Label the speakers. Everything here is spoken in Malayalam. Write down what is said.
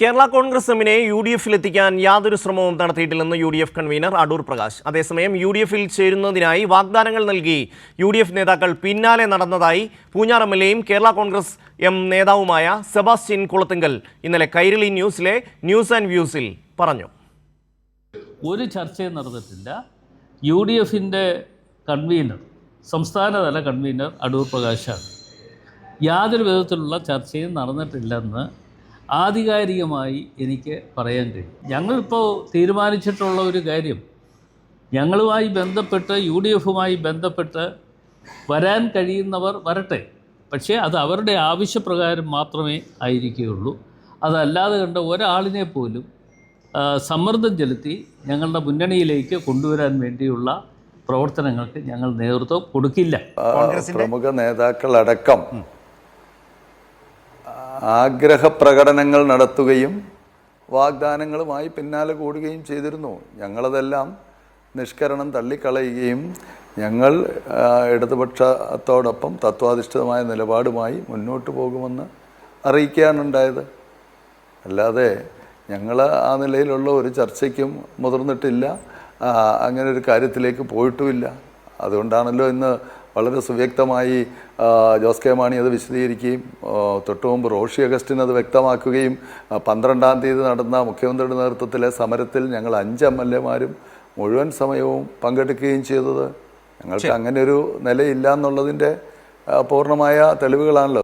Speaker 1: കേരള കോൺഗ്രസ് എമ്മിനെ യു ഡി എഫിലെത്തിക്കാൻ യാതൊരു ശ്രമവും നടത്തിയിട്ടില്ലെന്ന് U D F convener Adoor Prakash. അതേസമയം യു ഡി എഫിൽ ചേരുന്നതിനായി വാഗ്ദാനങ്ങൾ നൽകി യു ഡി എഫ് നേതാക്കൾ പിന്നാലെ നടന്നതായി പൂഞ്ഞാർ എം എൽ എയും കേരള കോൺഗ്രസ് എം നേതാവുമായ സെബാസ്റ്റ്യൻ കുളത്തിങ്കൽ ഇന്നലെ കൈരളി ന്യൂസിലെ ന്യൂസ് ആൻഡ് വ്യൂസിൽ പറഞ്ഞു.
Speaker 2: ഒരു ചർച്ചയും നടന്നിട്ടില്ല. യു ഡി എഫിന്റെ കൺവീനർ സംസ്ഥാനതല കൺവീനർ അടൂർ പ്രകാശാണ്. യാതൊരു വിധത്തിലുള്ള ചർച്ചയും നടന്നിട്ടില്ലെന്ന് ആധികാരികമായി എനിക്ക് പറയാൻ കഴിയും. ഞങ്ങളിപ്പോൾ തീരുമാനിച്ചിട്ടുള്ള ഒരു കാര്യം ഞങ്ങളുമായി ബന്ധപ്പെട്ട് യു ഡി എഫുമായി ബന്ധപ്പെട്ട് വരാൻ കഴിയുന്നവർ വരട്ടെ. പക്ഷേ അത് അവരുടെ ആവശ്യപ്രകാരം മാത്രമേ ആയിരിക്കുകയുള്ളൂ. അതല്ലാതെ കണ്ട ഒരാളിനെ പോലും സമ്മർദ്ദം ചെലുത്തി ഞങ്ങളുടെ മുന്നണിയിലേക്ക് കൊണ്ടുവരാൻ വേണ്ടിയുള്ള പ്രവർത്തനങ്ങൾക്ക് ഞങ്ങൾ നേതൃത്വം കൊടുക്കില്ല.
Speaker 3: പ്രമുഖ നേതാക്കളടക്കം ആഗ്രഹ പ്രകടനങ്ങൾ നടത്തുകയും വാഗ്ദാനങ്ങളുമായി പിന്നാലെ കൂടുകയും ചെയ്തിരുന്നു. ഞങ്ങളതെല്ലാം നിഷ്കരണം തള്ളിക്കളയുകയും ഞങ്ങൾ ഇടതുപക്ഷത്തോടൊപ്പം തത്വാധിഷ്ഠിതമായ നിലപാടുമായി മുന്നോട്ട് പോകുമെന്ന് അറിയിക്കാനുണ്ടായത് അല്ലാതെ ഞങ്ങൾ ആ നിലയിലുള്ള ഒരു ചർച്ചയ്ക്കും മുതിർന്നിട്ടില്ല. അങ്ങനെ ഒരു കാര്യത്തിലേക്ക് പോയിട്ടുമില്ല. അതുകൊണ്ടാണല്ലോ ഇന്ന് വളരെ സുവ്യക്തമായി ജോസ് കെ മാണി അത് വിശദീകരിക്കുകയും തൊട്ടു മുമ്പ് റോഷി അഗസ്റ്റിൻ അത് വ്യക്തമാക്കുകയും പന്ത്രണ്ടാം തീയതി നടന്ന മുഖ്യമന്ത്രിയുടെ നേതൃത്വത്തിലെ സമരത്തിൽ ഞങ്ങൾ അഞ്ച് എം എൽ എമാരും മുഴുവൻ സമയവും പങ്കെടുക്കുകയും ചെയ്തത്. ഞങ്ങൾക്ക് അങ്ങനെ ഒരു നിലയില്ല എന്നുള്ളതിന്റെ പൂർണമായ തെളിവുകളാണല്ലോ.